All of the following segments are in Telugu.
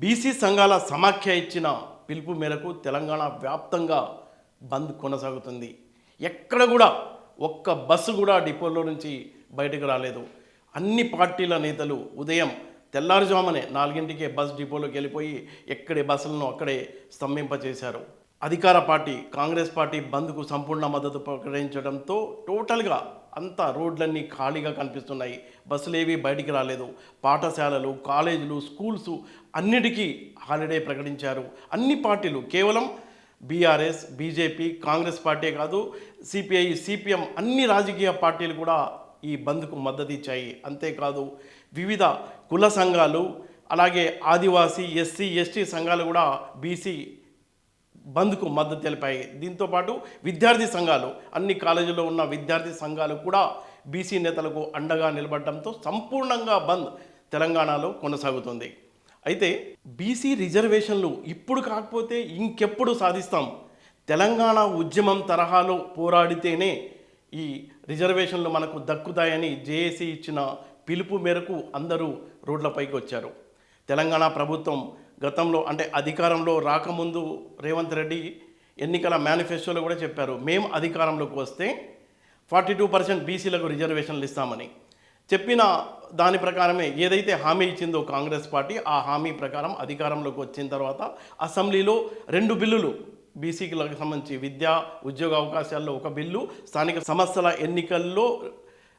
బీసీ సంఘాల సమాఖ్య ఇచ్చిన పిలుపు మేరకు తెలంగాణ వ్యాప్తంగా బంద్ కొనసాగుతుంది. ఎక్కడ కూడా ఒక్క బస్సు కూడా డిపోలో నుంచి బయటకు రాలేదు. అన్ని పార్టీల నేతలు ఉదయం తెల్లారుజామునే నాలుగింటికే బస్ డిపోలోకి వెళ్ళిపోయి ఎక్కడే బస్సులను అక్కడే స్తంభింపచేశారు. అధికార పార్టీ కాంగ్రెస్ పార్టీ బంద్కు సంపూర్ణ మద్దతు ప్రకటించడంతో టోటల్గా అంతా రోడ్లన్నీ ఖాళీగా కనిపిస్తున్నాయి. బస్సులు ఏవి బయటికి రాలేదు. పాఠశాలలు కాలేజీలు స్కూల్స్ అన్నిటికీ హాలిడే ప్రకటించారు. అన్ని పార్టీలు కేవలం బీఆర్ఎస్ బీజేపీ కాంగ్రెస్ పార్టీ కాదు సిపిఐ సిపిఎం అన్ని రాజకీయ పార్టీలు కూడా ఈ బంద్కు మద్దతు ఇచ్చాయి అంతేకాదు వివిధ కుల సంఘాలు అలాగే ఆదివాసీ ఎస్సీ ఎస్టీ సంఘాలు కూడా బీసీ బంద్కు మద్దతు తెలిపాయి. దీంతోపాటు విద్యార్థి సంఘాలు అన్ని కాలేజీల్లో ఉన్న విద్యార్థి సంఘాలు కూడా బీసీ నేతలకు అండగా నిలబడటంతో సంపూర్ణంగా బంద్ తెలంగాణలో కొనసాగుతుంది. అయితే బీసీ రిజర్వేషన్లు ఇప్పుడు కాకపోతే ఇంకెప్పుడు సాధిస్తాం? తెలంగాణ ఉద్యమం తరహాలో పోరాడితేనే ఈ రిజర్వేషన్లు మనకు దక్కుతాయని జేఏసీ ఇచ్చిన పిలుపు మేరకు అందరూ రోడ్లపైకి వచ్చారు. తెలంగాణ ప్రభుత్వం గతంలో అంటే అధికారంలో రాకముందు రేవంత్ రెడ్డి ఎన్నికల మేనిఫెస్టోలో కూడా చెప్పారు. మేము అధికారంలోకి వస్తే ఫార్టీ టూ పర్సెంట్ బీసీలకు రిజర్వేషన్లు ఇస్తామని చెప్పిన దాని ప్రకారమే ఏదైతే హామీ ఇచ్చిందో కాంగ్రెస్ పార్టీ ఆ హామీ ప్రకారం అధికారంలోకి వచ్చిన తర్వాత అసెంబ్లీలో రెండు బిల్లులు బీసీలకు సంబంధించి విద్యా ఉద్యోగ అవకాశాల్లో ఒక బిల్లు స్థానిక సంస్థల ఎన్నికల్లో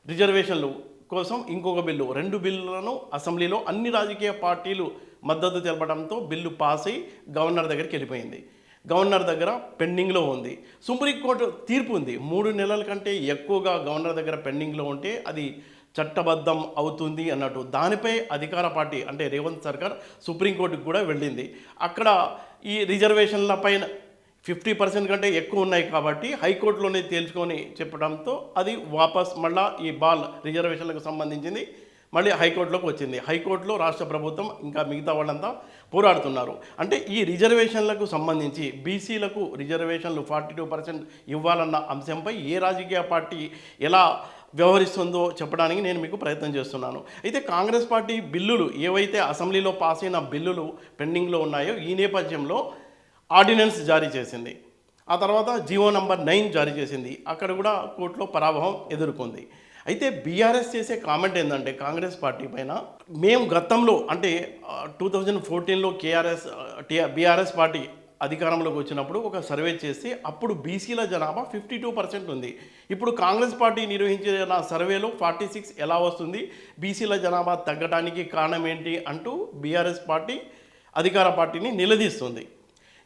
రిజర్వేషన్లు కోసం ఇంకొక బిల్లు. రెండు బిల్లులను అసెంబ్లీలో అన్ని రాజకీయ పార్టీలు మద్దతు తెలపడంతో బిల్లు పాస్ అయి గవర్నర్ దగ్గరికి వెళ్ళిపోయింది. గవర్నర్ దగ్గర పెండింగ్లో ఉంది. సుప్రీంకోర్టు తీర్పు ఉంది. మూడు నెలల కంటే ఎక్కువగా గవర్నర్ దగ్గర పెండింగ్లో ఉంటే అది చట్టబద్ధం అవుతుంది అన్నట్టు. దానిపై అధికార పార్టీ అంటే రేవంత్ సర్కార్ సుప్రీంకోర్టుకు కూడా వెళ్ళింది. అక్కడ ఈ రిజర్వేషన్ల పైన ఫిఫ్టీ పర్సెంట్ కంటే ఎక్కువ ఉన్నాయి కాబట్టి హైకోర్టులోనే తేల్చుకొని చెప్పడంతో అది వాపస్ మళ్ళా ఈ బాల్ రిజర్వేషన్లకు సంబంధించింది. మళ్ళీ హైకోర్టులోకి వచ్చింది. హైకోర్టులో రాష్ట్ర ప్రభుత్వం ఇంకా మిగతా వాళ్ళంతా పోరాడుతున్నారు. అంటే ఈ రిజర్వేషన్లకు సంబంధించి బీసీలకు రిజర్వేషన్లు ఫార్టీ టూ పర్సెంట్ ఇవ్వాలన్న అంశంపై ఏ రాజకీయ పార్టీ ఎలా వ్యవహరిస్తుందో చెప్పడానికి నేను మీకు ప్రయత్నం చేస్తున్నాను. అయితే కాంగ్రెస్ పార్టీ బిల్లులు ఏవైతే అసెంబ్లీలో పాస్ అయిన బిల్లులు పెండింగ్లో ఉన్నాయో ఈ నేపథ్యంలో ఆర్డినెన్స్ జారీ చేసింది. ఆ తర్వాత జీవో నంబర్ నైన్ జారీ చేసింది. అక్కడ కూడా కోర్టులో పరాభవం ఎదుర్కొంది. అయితే బీఆర్ఎస్ చేసే కామెంట్ ఏంటంటే కాంగ్రెస్ పార్టీ పైన మేము గతంలో అంటే టూ థౌజండ్ ఫోర్టీన్లో కేఆర్ఎస్ బీఆర్ఎస్ పార్టీ అధికారంలోకి వచ్చినప్పుడు ఒక సర్వే చేసి అప్పుడు బీసీల జనాభా ఫిఫ్టీ టూ పర్సెంట్ ఉంది. ఇప్పుడు కాంగ్రెస్ పార్టీ నిర్వహించిన సర్వేలో ఫార్టీ సిక్స్ ఎలా వస్తుంది? బీసీల జనాభా తగ్గడానికి కారణం ఏంటి అంటూ బీఆర్ఎస్ పార్టీ అధికార పార్టీని నిలదీస్తుంది.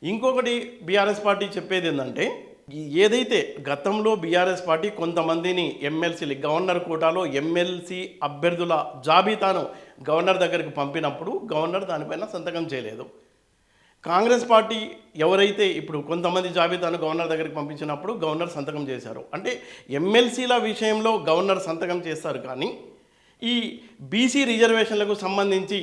ఇంకొకటి బీఆర్ఎస్ పార్టీ చెప్పేది ఏంటంటే ఏదైతే గతంలో బీఆర్ఎస్ పార్టీ కొంతమందిని ఎమ్మెల్సీలు గవర్నర్ కోటాలో ఎమ్మెల్సీ అభ్యర్థుల జాబితాను గవర్నర్ దగ్గరికి పంపినప్పుడు గవర్నర్ దానిపైన సంతకం చేయలేదు. కాంగ్రెస్ పార్టీ ఎవరైతే ఇప్పుడు కొంతమంది జాబితాను గవర్నర్ దగ్గరికి పంపించినప్పుడు గవర్నర్ సంతకం చేశారు. అంటే ఎమ్మెల్సీల విషయంలో గవర్నర్ సంతకం చేస్తారు కానీ ఈ బీసీ రిజర్వేషన్లకు సంబంధించి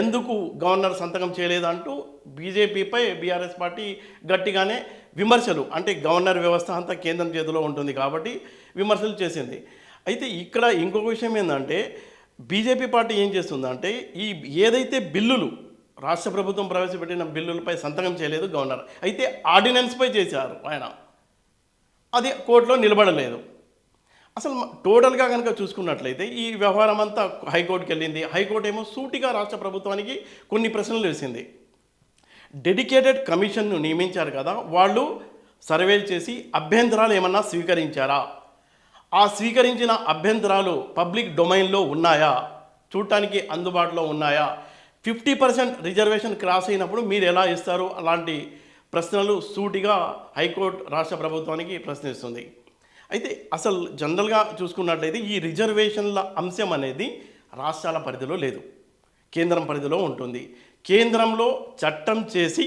ఎందుకు గవర్నర్ సంతకం చేయలేదంటూ బీజేపీపై బీఆర్ఎస్ పార్టీ గట్టిగానే విమర్శలు అంటే గవర్నర్ వ్యవస్థ అంతా కేంద్రం చేతిలో ఉంటుంది కాబట్టి విమర్శలు చేసింది. అయితే ఇక్కడ ఇంకొక విషయం ఏంటంటే బీజేపీ పార్టీ ఏం చేస్తుందంటే ఈ ఏదైతే బిల్లులు రాష్ట్ర ప్రభుత్వం ప్రవేశపెట్టిన బిల్లులపై సంతకం చేయలేదు గవర్నర్. అయితే ఆర్డినెన్స్పై చేశారు ఆయన. అది కోర్టులో నిలబడలేదు. అసలు టోటల్గా కనుక చూసుకున్నట్లయితే ఈ వ్యవహారం అంతా హైకోర్టుకి వెళ్ళింది హైకోర్టు ఏమో సూటిగా రాష్ట్ర ప్రభుత్వానికి కొన్ని ప్రశ్నలు వేసింది. డెడికేటెడ్ కమిషన్ను నియమించారు కదా వాళ్ళు సర్వేలు చేసి అభ్యంతరాలు ఏమన్నా స్వీకరించారా? ఆ స్వీకరించిన అభ్యంతరాలు పబ్లిక్ డొమైన్లో ఉన్నాయా? చూడటానికి అందుబాటులో ఉన్నాయా? ఫిఫ్టీ పర్సెంట్ రిజర్వేషన్ క్రాస్ అయినప్పుడు మీరు ఎలా ఇస్తారు? అలాంటి ప్రశ్నలు సూటిగా హైకోర్టు రాష్ట్ర ప్రభుత్వానికి ప్రశ్నిస్తుంది. అయితే అసలు జనరల్గా చూసుకున్నట్లయితే ఈ రిజర్వేషన్ల అంశం అనేది రాష్ట్రాల పరిధిలో లేదు. కేంద్రం పరిధిలో ఉంటుంది. కేంద్రంలో చట్టం చేసి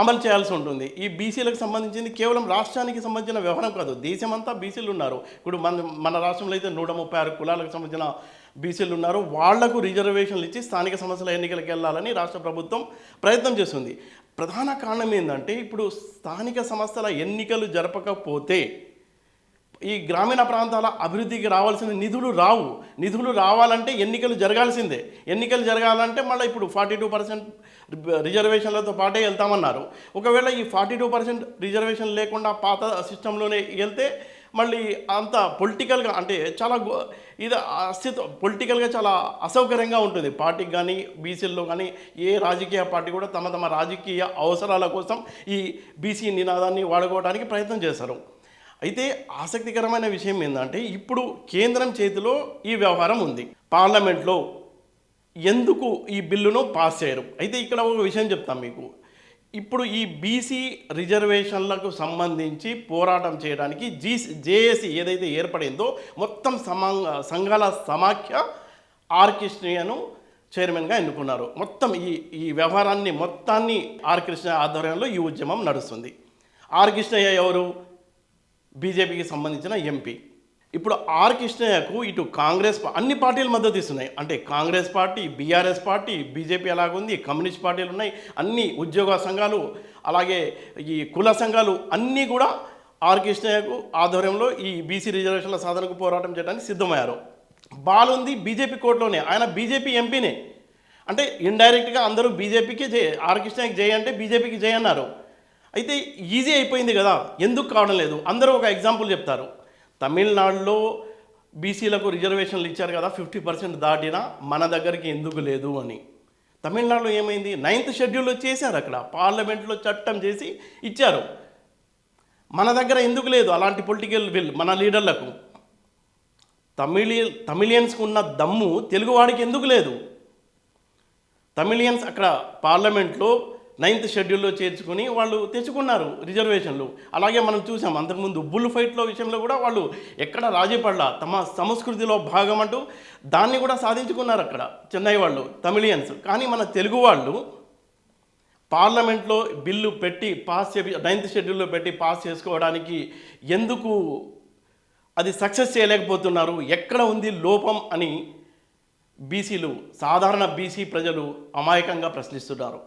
అమలు చేయాల్సి ఉంటుంది. ఈ బీసీలకు సంబంధించింది కేవలం రాష్ట్రానికి సంబంధించిన వ్యవహారం కాదు. దేశమంతా బీసీలు ఉన్నారు. ఇప్పుడు మన మన రాష్ట్రంలో అయితే నూట ముప్పై ఆరు కులాలకు సంబంధించిన బీసీలు ఉన్నారు. వాళ్ళకు రిజర్వేషన్లు ఇచ్చి స్థానిక సంస్థల ఎన్నికలకు వెళ్ళాలని రాష్ట్ర ప్రభుత్వం ప్రయత్నం చేస్తుంది. ప్రధాన కారణం ఏంటంటే ఇప్పుడు స్థానిక సంస్థల ఎన్నికలు జరపకపోతే ఈ గ్రామీణ ప్రాంతాల అభివృద్ధికి రావాల్సిన నిధులు రావు. నిధులు రావాలంటే ఎన్నికలు జరగాల్సిందే. ఎన్నికలు జరగాలంటే మళ్ళీ ఇప్పుడు ఫార్టీ టూ పర్సెంట్ రిజర్వేషన్లతో పాటే వెళ్తామన్నారు. ఒకవేళ ఈ ఫార్టీ టూ పర్సెంట్ రిజర్వేషన్ లేకుండా పాత సిస్టంలోనే వెళ్తే మళ్ళీ అంత పొలిటికల్గా అంటే చాలా గో- ఇది అస్తిత్వం పొలిటికల్గా చాలా అసౌకర్యంగా ఉంటుంది. పార్టీకి కానీ బీసీల్లో కానీ ఏ రాజకీయ పార్టీ కూడా తమ తమ రాజకీయ అవసరాల కోసం ఈ బీసీ నినాదాన్ని వాడుకోవడానికి ప్రయత్నం చేస్తారు. అయితే ఆసక్తికరమైన విషయం ఏంటంటే ఇప్పుడు కేంద్రం చేతిలో ఈ వ్యవహారం ఉంది. పార్లమెంట్లో ఎందుకు ఈ బిల్లును పాస్ చేయరు? అయితే ఇక్కడ ఒక విషయం చెప్తాం మీకు. ఇప్పుడు ఈ బీసీ రిజర్వేషన్లకు సంబంధించి పోరాటం చేయడానికి జీ జేఏసీ ఏదైతే ఏర్పడిందో మొత్తం సమా సంఘాల సమాఖ్య ఆర్ చైర్మన్గా ఎన్నుకున్నారు. మొత్తం ఈ ఈ వ్యవహారాన్ని మొత్తాన్ని ఆర్కృష్ణ ఆధ్వర్యంలో ఈ ఉద్యమం నడుస్తుంది. ఆర్కృష్ణయ్య ఎవరు? బీజేపీకి సంబంధించిన ఎంపీ. ఇప్పుడు ఆర్ కృష్ణయ్యకు ఇటు కాంగ్రెస్ అన్ని పార్టీలు మద్దతు ఇస్తున్నాయి. అంటే Congress party BRS party BJP అలాగుంది communist పార్టీలు ఉన్నాయి అన్ని ఉద్యోగ సంఘాలు అలాగే ఈ కుల సంఘాలు అన్నీ కూడా ఆర్ కృష్ణయ్యకు ఆధ్వర్యంలో ఈ బీసీ రిజర్వేషన్ల సాధనకు పోరాటం చేయడానికి సిద్ధమయ్యారు. బాలుంది బీజేపీ కోర్టులోనే. ఆయన బీజేపీ ఎంపీనే. అంటే ఇండైరెక్ట్గా అందరూ బీజేపీకి జై ఆర్ కృష్ణయ్యకి జై అంటే బీజేపీకి జై అన్నారు. అయితే ఈజీ అయిపోయింది కదా ఎందుకు కావడం లేదు? అందరూ ఒక ఎగ్జాంపుల్ చెప్తారు. తమిళనాడులో బీసీలకు రిజర్వేషన్లు ఇచ్చారు కదా ఫిఫ్టీ పర్సెంట్ దాటినా మన దగ్గరికి ఎందుకు లేదు అని. తమిళనాడులో ఏమైంది? నైన్త్ షెడ్యూల్లో చేశారు అక్కడ పార్లమెంట్లో చట్టం చేసి ఇచ్చారు. మన దగ్గర ఎందుకు లేదు? అలాంటి పొలిటికల్ విల్ మన లీడర్లకు. తమిళి తమిళియన్స్కి ఉన్న దమ్ము తెలుగువాడికి ఎందుకు లేదు? తమిళియన్స్ అక్కడ పార్లమెంట్లో నైన్త్ షెడ్యూల్లో చేర్చుకుని వాళ్ళు తెచ్చుకున్నారు రిజర్వేషన్లు. అలాగే మనం చూసాం అంతకుముందు బుల్ ఫైట్లో విషయంలో కూడా వాళ్ళు ఎక్కడ రాజీపడ్ల తమ సంస్కృతిలో భాగం అంటూ దాన్ని కూడా సాధించుకున్నారు అక్కడ చెన్నై వాళ్ళు తమిళియన్స్. కానీ మన తెలుగు వాళ్ళు పార్లమెంట్లో బిల్లు పెట్టి పాస్ చేపి నైన్త్ షెడ్యూల్లో పెట్టి పాస్ చేసుకోవడానికి ఎందుకు అది సక్సెస్ చేయలేకపోతున్నారు ఎక్కడ ఉంది లోపం అని బీసీలు సాధారణ బీసీ ప్రజలు అమాయకంగా ప్రశ్నిస్తున్నారు.